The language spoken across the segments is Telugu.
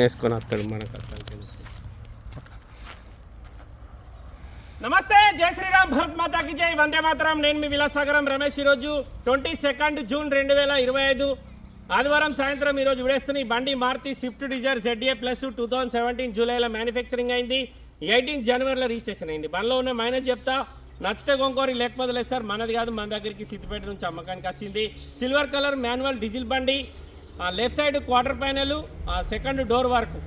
వేసుకొని వస్తాడు మనకు నమస్తే జై శ్రీరామ్ భరత్ మాతాకి జై. వందే మాతరం. నేను మీ విలాసాగరం రమేష్ ఈరోజు ట్వంటీ సెకండ్ జూన్ రెండు వేల ఇరవై ఐదు ఆదివారం సాయంత్రం ఈరోజు విడేస్తున్న ఈ బండి Maruti Swift Dzire ZA plus two thousand seventeen జూలైలో మ్యానుఫ్యాక్చరింగ్ అయింది. ఎయిటీన్ జనవరిలో రిజిస్ట్రేషన్ అయింది. బండిలో ఉన్న మైనస్ చెప్తా నచ్చితే కొంకోరి లేకపోతే లేదు సార్ మనది కాదు మన దగ్గరికి సిద్దిపేట నుంచి అమ్మకానికి వచ్చింది. సిల్వర్ కలర్ మాన్యువల్ డీజిల్ బండి. ఆ లెఫ్ట్ సైడ్ క్వార్టర్ ప్యానెల్ ఆ సెకండ్ డోర్ వరకు.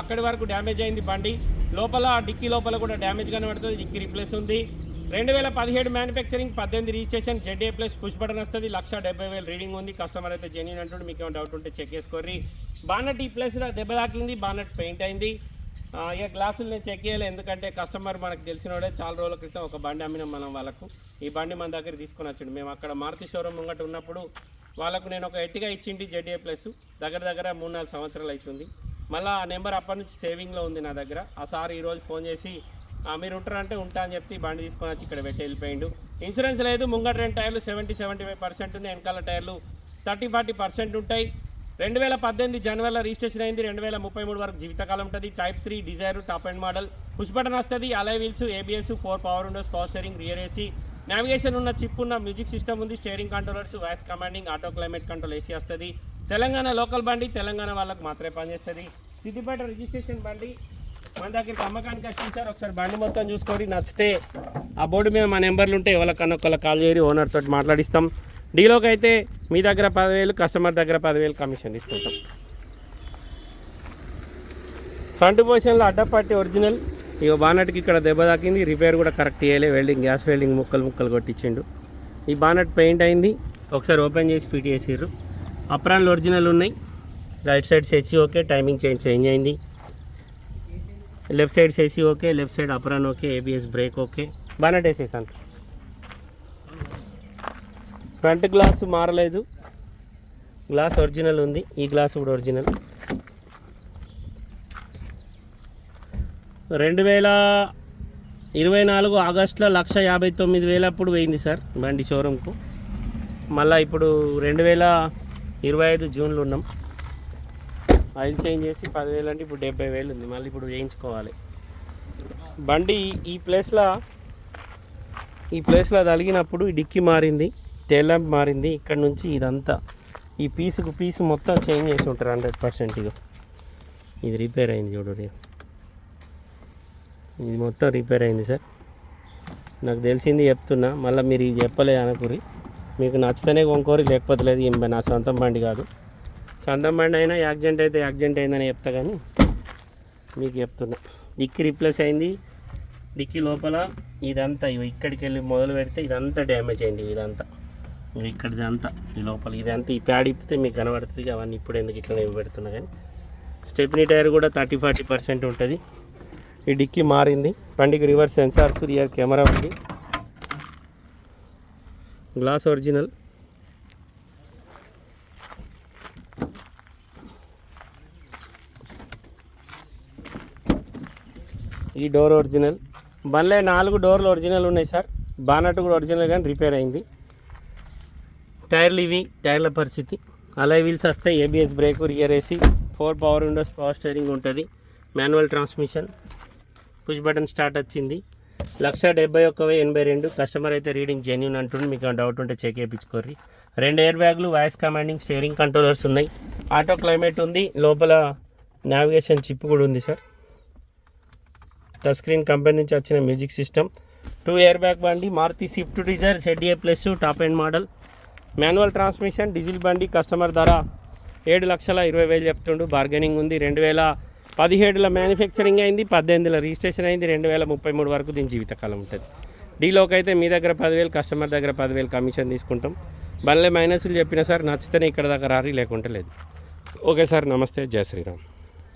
అక్కడి వరకు డ్యామేజ్ అయింది బండి. లోపల డిక్కీ లోపల కూడా డ్యామేజ్ కనబడుతుంది డిక్కీ రిప్లేస్ ఉంది. రెండు వేల పదిహేడు మ్యానుఫ్యాక్చరింగ్ పద్దెనిమిది registration ZA plus push button వస్తుంది లక్ష డెబ్బై వేలు రీడింగ్ ఉంది. కస్టమర్ అయితే జెన్యున్ అంటుంటే మీకు ఏమైనా డౌట్ ఉంటే చెక్ చేసుకోర్రి. బానట్ ఈ ప్లేస్లో దెబ్బ తాకింది బానట్ పెయింట్ అయింది. ఇక గ్లాసులు నేను చెక్ చేయాలి ఎందుకంటే కస్టమర్ మనకు తెలిసినోడే చాలా రోజుల క్రితం ఒక బండి అమ్మినాం మనం వాళ్ళకు. ఈ బండి మన దగ్గర తీసుకొని వచ్చిండు. మేము అక్కడ మారుతి షోరూమ్ ముంగట ఉన్నప్పుడు వాళ్ళకు నేను ఒక ఎట్టిగా ఇచ్చింది జెడ్ఏ ప్లస్. దగ్గర దగ్గర మూడు నాలుగు సంవత్సరాలు అవుతుంది మళ్ళీ ఆ నెంబర్ అప్పటి నుంచి సేవింగ్లో ఉంది నా దగ్గర. ఆ సార్ ఈరోజు ఫోన్ చేసి మీరు ఉంటారంటే ఉంటా అని చెప్పి బండి తీసుకొని వచ్చి ఇక్కడ పెట్టి వెళ్ళిపోయిండు. ఇన్సూరెన్స్ లేదు ముంగట రెండు టైర్లు సెవెంటీ సెవెంటీ ఫైవ్ పర్సెంట్ ఉన్నాయి వెనకాల టైర్లు థర్టీ ఫార్టీ పర్సెంట్ ఉంటాయి. రెండు వేల పద్దెనిమిది జనవరిలో రిజిస్ట్రేషన్ అయింది. రెండు వేల ముప్పై మూడు వరకు జీవితకాలం ఉంటుంది. Type three Dzire top end model push button వస్తుంది. Alloy wheels ABS four power windows power steering rear AC navigation ఉన్న చిప్ ఉన్న మ్యూజిక్ సిస్టమ్ ఉంది. Steering controllers voice commanding auto climate control AC వస్తుంది. తెలంగాణ లోకల్ బండి తెలంగాణ వాళ్ళకి మాత్రమే పనిచేస్తుంది. సిద్దిపేట రిజిస్ట్రేషన్ బండి మన దగ్గరికి అమ్మకానికి వచ్చింది సార్. ఒకసారి బండి మొత్తం చూసుకొని నచ్చితే ఆ బోర్డు మీద మా నెంబర్లు ఉంటే ఎవరికన్నా ఒకళ్ళ కాల్ చేయరు ఓనర్ తోటి మాట్లాడిస్తాం. డీలోకి అయితే మీ దగ్గర పదివేలు కస్టమర్ దగ్గర పదివేలు కమిషన్ తీసుకుంటాం. ఫ్రంట్ పొజిషన్లో అడ్డపట్టి ఒరిజినల్. ఇక బానట్కి ఇక్కడ దెబ్బ తాకింది రిపేర్ కూడా కరెక్ట్ చేయలే వెల్డింగ్ గ్యాస్ వెల్డింగ్ ముక్కలు ముక్కలు కొట్టించిండు. ఈ బానట్ పెయింట్ అయింది ఒకసారి ఓపెన్ చేసి ఫిట్ చేసిర్రు. అప్రాన్లు ఒరిజినల్ ఉన్నాయి. రైట్ సైడ్ సెసి ఓకే టైమింగ్ చేంజ్ చేంజ్ అయింది. Left side సెసి okay left side apron okay ABS brake okay. Bonnet వేసేసాను ఫ్రంట్ గ్లాస్ మారలేదు. గ్లాస్ ఒరిజినల్ ఉంది. ఈ గ్లాస్ కూడా ఒరిజినల్. రెండు వేల ఇరవై నాలుగు ఆగస్టులో లక్ష యాభై తొమ్మిది వేల అప్పుడు పోయింది సార్ బండి షోరూమ్కు మళ్ళీ ఇప్పుడు రెండు వేల ఇరవై ఐదు జూన్లో ఉన్నాం. ఆయిల్ చేంజ్ చేసి పదివేలు అంటే ఇప్పుడు డెబ్బై వేలు ఉంది. మళ్ళీ ఇప్పుడు వేయించుకోవాలి. బండి ఈ ప్లేస్లో ఈ ప్లేస్లో తలిగినప్పుడు ఈ మారింది. టేలాబ్ మారింది. ఇక్కడ నుంచి ఇదంతా ఈ పీసుకు పీసు మొత్తం చేంజ్ చేసి ఉంటారు హండ్రెడ్ పర్సెంట్ ఇక ఇది రిపేర్ అయింది చూడండి ఇది మొత్తం రిపేర్ అయింది సార్. నాకు తెలిసింది చెప్తున్నా. మళ్ళీ మీరు ఇది చెప్పలే అనుకురి మీకు నచ్చితేనే కొనుక్కోరు లేకపోతే లేదు నా సొంతం బండి కాదు. సొంతం బండి అయినా యాక్సిడెంట్ అయితే యాక్సిడెంట్ అయిందని చెప్తా కానీ మీకు చెప్తున్నా. డిక్కి రిప్లేస్ అయింది. డిక్కి లోపల ఇదంతా ఇక్కడికి వెళ్ళి మొదలు పెడితే ఇదంతా డ్యామేజ్ అయింది ఇదంతా. ఇక్కడిది అంతా ఈ లోపల. ఇదంతా ఈ ప్యాడ్ ఇప్పితే మీకు కనబడుతుంది అవన్నీ ఇప్పుడు ఎందుకు ఇట్లా పెడుతున్నా కానీ. స్టెప్నీ టైర్ కూడా థర్టీ ఫార్టీ పర్సెంట్ ఉంటుంది. ఈ డిక్కీ మారింది. బండికి రివర్స్ సెన్సార్స్ రియర్ కెమెరా ఉంది. Glass original. ఈ డోర్ ఒరిజినల్. బండ్లే నాలుగు డోర్లు ఒరిజినల్ ఉన్నాయి సార్. బానట్ కూడా ఒరిజినల్ కానీ రిపేర్ అయింది. టైర్లు ఇవి టైర్ల పరిస్థితి. అలై వీల్స్ వస్తాయి ABS brake rear AC four power windows power steering ఉంటుంది. Manual transmission push button start వచ్చింది. లక్ష డెబ్బై ఒక్క ఎనభై రెండు. కస్టమర్ అయితే రీడింగ్ జెన్యున్ అంటుండే. మీకు డౌట్ ఉంటే చెక్ చేయించుకోర్రి. రెండు ఎయిర్ బ్యాగులు వాయిస్ కమాండింగ్ స్టీరింగ్ కంట్రోలర్స్ ఉన్నాయి. ఆటో క్లైమేట్ ఉంది. లోపల నావిగేషన్ చిప్ కూడా ఉంది సార్ టచ్ స్క్రీన్ కంపెనీ నుంచి వచ్చిన music system two air bag బండి Maruti Swift Dzire ZA plus top end model manual transmission diesel బండి కస్టమర్ ధర ఏడు లక్షల ఇరవై వేలు చెప్తుండు. బార్గెనింగ్ ఉంది. రెండు వేల పదిహేడులో మ్యానుఫ్యాక్చరింగ్ అయింది పద్దెనిమిదిలో రిజిస్ట్రేషన్ అయింది రెండు వేల ముప్పై మూడు వరకు దీని జీవితకాలం ఉంటుంది. డీలోకి అయితే మీ దగ్గర పదివేలు కస్టమర్ దగ్గర పదివేలు కమిషన్ తీసుకుంటాం. బండ్లే మైనస్లు చెప్పిన సార్ నచ్చితేనే ఇక్కడ దగ్గర రారీ లేకుంటే లేదు. ఓకే సార్ నమస్తే. జయ శ్రీరామ్.